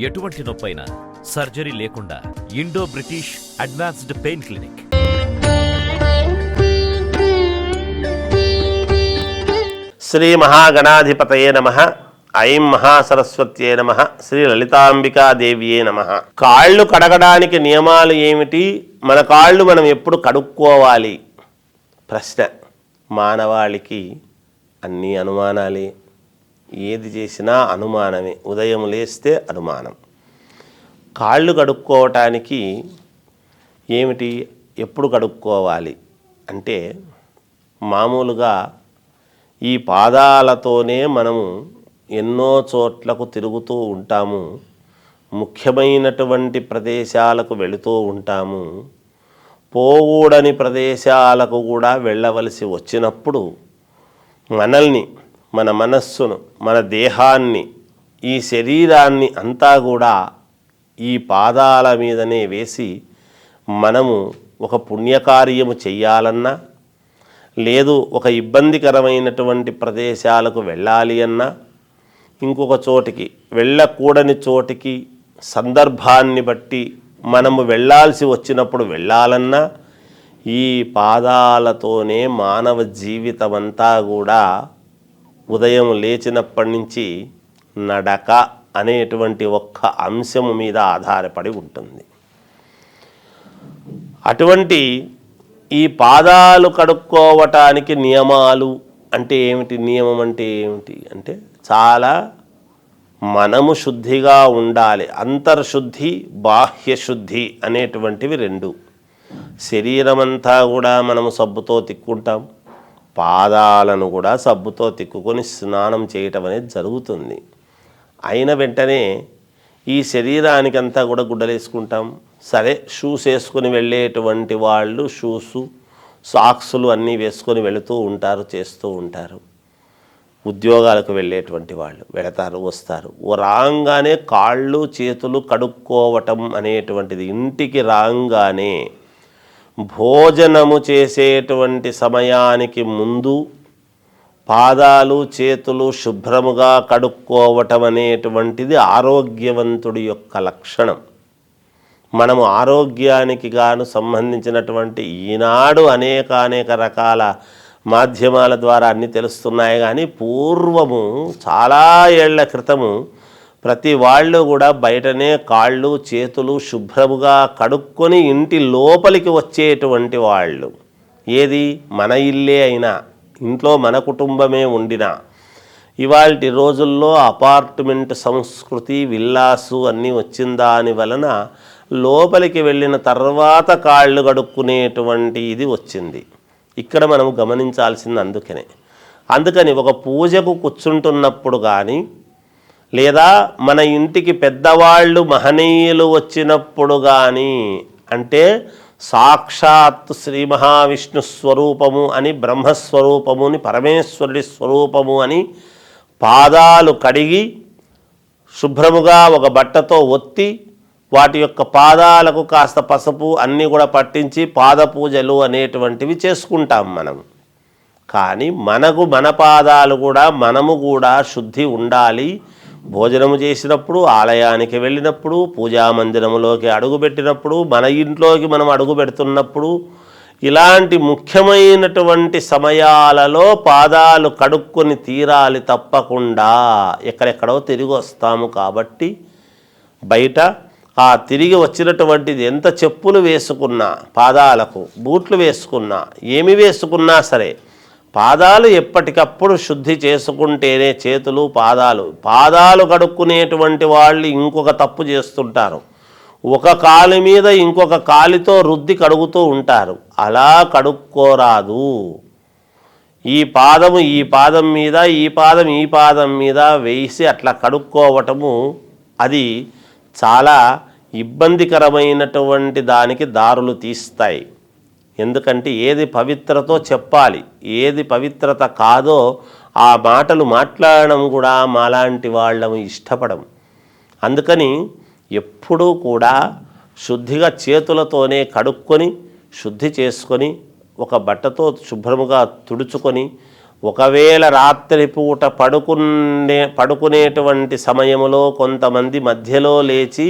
ఎటువంటి నొప్పైనా సర్జరీ లేకుండా Indo British advanced pain clinic. Shri మహాగణాధిపతయే నమ. ఐం మహాసరస్వత్యే నమ. శ్రీ లలితాంబికాదేవియే నమ. కాళ్ళు కడగడానికి నియమాలు ఏమిటి? మన కాళ్ళు మనం ఎప్పుడు కడుక్కోవాలి? ప్రశ్న. మానవాళికి అన్ని అనుమానాలే. ఏది చేసినా అనుమానమే. ఉదయం లేస్తే అనుమానం. కాళ్ళు కడుక్కోవటానికి ఏమిటి? ఎప్పుడు కడుక్కోవాలి? అంటే మామూలుగా ఈ పాదాలతోనే మనము ఎన్నో చోట్లకు తిరుగుతూ ఉంటాము. ముఖ్యమైనటువంటి ప్రదేశాలకు వెళుతూ ఉంటాము. పోకూడని ప్రదేశాలకు కూడా వెళ్ళవలసి వచ్చినప్పుడు మనల్ని మన మనస్సును మన దేహాన్ని ఈ శరీరాన్ని అంతా కూడా ఈ పాదాల మీదనే వేసి మనము ఒక పుణ్యకార్యము చెయ్యాలన్నా లేదు ఒక ఇబ్బందికరమైనటువంటి ప్రదేశాలకు వెళ్ళాలి అన్నా ఇంకొక చోటికి వెళ్ళకూడని చోటికి సందర్భాన్ని బట్టి మనము వెళ్ళాల్సి వచ్చినప్పుడు వెళ్ళాలన్నా ఈ పాదాలతోనే మానవ జీవితం అంతా కూడా ఉదయం లేచినప్పటి నుంచి నడక అనేటువంటి ఒక్క అంశము మీద ఆధారపడి ఉంటుంది. అటువంటి ఈ పాదాలు కడుక్కోవటానికి నియమాలు అంటే ఏమిటి? నియమం అంటే ఏమిటి? అంటే చాలా మనము శుద్ధిగా ఉండాలి. అంతర్శుద్ధి బాహ్య శుద్ధి అనేటువంటివి రెండు. శరీరమంతా కూడా మనము సబ్బుతో తిక్కుంటాం. పాదాలను కూడా సబ్బుతో తిక్కుకొని స్నానం చేయటం అనేది జరుగుతుంది. అయిన వెంటనే ఈ శరీరానికంతా కూడా గుడ్డలేసుకుంటాం. సరే షూస్ వేసుకొని వెళ్ళేటువంటి వాళ్ళు షూసు సాక్సులు అన్నీ వేసుకొని వెళుతూ ఉంటారు చేస్తూ ఉంటారు. ఉద్యోగాలకు వెళ్ళేటువంటి వాళ్ళు వెళతారు వస్తారు. రాగానే కాళ్ళు చేతులు కడుక్కోవటం అనేటువంటిది ఇంటికి రాగానే భోజనము చేసేటువంటి సమయానికి ముందు పాదాలు చేతులు శుభ్రముగా కడుక్కోవటం అనేటువంటిది ఆరోగ్యవంతుడి యొక్క లక్షణం. మనము ఆరోగ్యానికి గాను సంబంధించినటువంటి ఈనాడు అనేక అనేక రకాల మాధ్యమాల ద్వారా అన్నీ తెలుస్తున్నాయి కానీ పూర్వము చాలా ఏళ్ళ క్రితము ప్రతి వాళ్ళు కూడా బయటనే కాళ్ళు చేతులు శుభ్రముగా కడుక్కొని ఇంటి లోపలికి వచ్చేటువంటి వాళ్ళు. ఏది? మన ఇల్లే అయినా ఇంట్లో మన కుటుంబమే ఉండినా. ఇవాల్టి రోజుల్లో అపార్ట్మెంట్ సంస్కృతి విల్లాసు అన్నీ వచ్చిన దాని వలన లోపలికి వెళ్ళిన తర్వాత కాళ్ళు కడుక్కునేటువంటి ఇది వచ్చింది. ఇక్కడ మనం గమనించాల్సింది అందుకనే. అందుకని ఒక పూజకు కూర్చుంటున్నప్పుడు కానీ లేదా మన ఇంటికి పెద్దవాళ్ళు మహనీయులు వచ్చినప్పుడు కానీ అంటే సాక్షాత్ శ్రీ మహావిష్ణు స్వరూపము అని బ్రహ్మస్వరూపముని పరమేశ్వరుడి స్వరూపము అని పాదాలు కడిగి శుభ్రముగా ఒక బట్టతో ఒత్తి వాటి యొక్క పాదాలకు కాస్త పసుపు అన్నీ కూడా పట్టించి పాద పూజలు అనేటువంటివి చేసుకుంటాం మనం. కానీ మనకు మన పాదాలు కూడా మనము కూడా శుద్ధి ఉండాలి. భోజనము చేసినప్పుడు ఆలయానికి వెళ్ళినప్పుడు పూజా మందిరములోకి అడుగుపెట్టినప్పుడు మన ఇంట్లోకి మనం అడుగు పెడుతున్నప్పుడు ఇలాంటి ముఖ్యమైనటువంటి సమయాలలో పాదాలు కడుక్కొని తీరాలి తప్పకుండా. ఎక్కడెక్కడో తిరిగి వస్తాము కాబట్టి బయట ఆ తిరిగి వచ్చినటువంటిది ఎంత చెప్పులు వేసుకున్నా పాదాలకు బూట్లు వేసుకున్నా ఏమి వేసుకున్నా సరే పాదాలు ఎప్పటికప్పుడు శుద్ధి చేసుకుంటేనే చేతులు పాదాలు. పాదాలు కడుక్కునేటువంటి వాళ్ళు ఇంకొక తప్పు చేస్తుంటారు. ఒక కాలు మీద ఇంకొక కాలితో రుద్ది కడుగుతూ ఉంటారు. అలా కడుక్కోరాదు. ఈ పాదము ఈ పాదం మీద ఈ పాదం ఈ పాదం మీద వేసి అట్లా కడుక్కోవటము అది చాలా ఇబ్బందికరమైనటువంటి దానికి దారులు తీస్తాయి. ఎందుకంటే ఏది పవిత్రతో చెప్పాలి ఏది పవిత్రత కాదో ఆ మాటలు మాట్లాడడం కూడా మాలాంటి వాళ్ళము ఇష్టపడం అందుకని ఎప్పుడూ కూడా శుద్ధిగా చేతులతోనే కడుక్కొని శుద్ధి చేసుకొని ఒక బట్టతో శుభ్రముగా తుడుచుకొని ఒకవేళ రాత్రి పూట పడుకునే పడుకునేటువంటి సమయంలో కొంతమంది మధ్యలో లేచి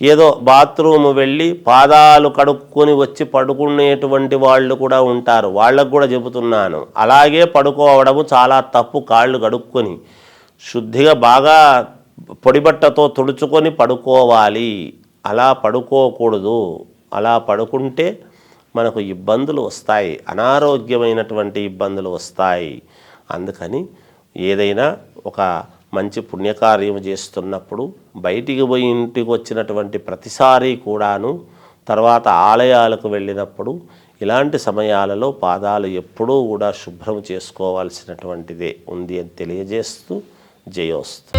ఏదో బాత్రూమ్ వెళ్ళి పాదాలు కడుక్కొని వచ్చి పడుకునేటువంటి వాళ్ళు కూడా ఉంటారు. వాళ్ళకు కూడా చెబుతున్నాను. అలాగే పడుకోవడము చాలా తప్పు కాళ్ళు కడుక్కొని శుద్ధిగా బాగా పొడిబట్టతో తుడుచుకొని పడుకోవాలి. అలా పడుకోకూడదు. అలా పడుకుంటే మనకు ఇబ్బందులు వస్తాయి. అనారోగ్యమైనటువంటి ఇబ్బందులు వస్తాయి. అందుకని ఏదైనా ఒక మంచి పుణ్యకార్యం చేస్తున్నప్పుడు బయటికి పోయి ఇంటికి వచ్చినటువంటి ప్రతిసారి కూడాను తర్వాత ఆలయాలకు వెళ్ళినప్పుడు ఇలాంటి సమయాలలో పాదాలు ఎప్పుడూ కూడా శుభ్రం చేసుకోవాల్సినటువంటిదే ఉంది అని తెలియజేస్తూ జయోస్తు.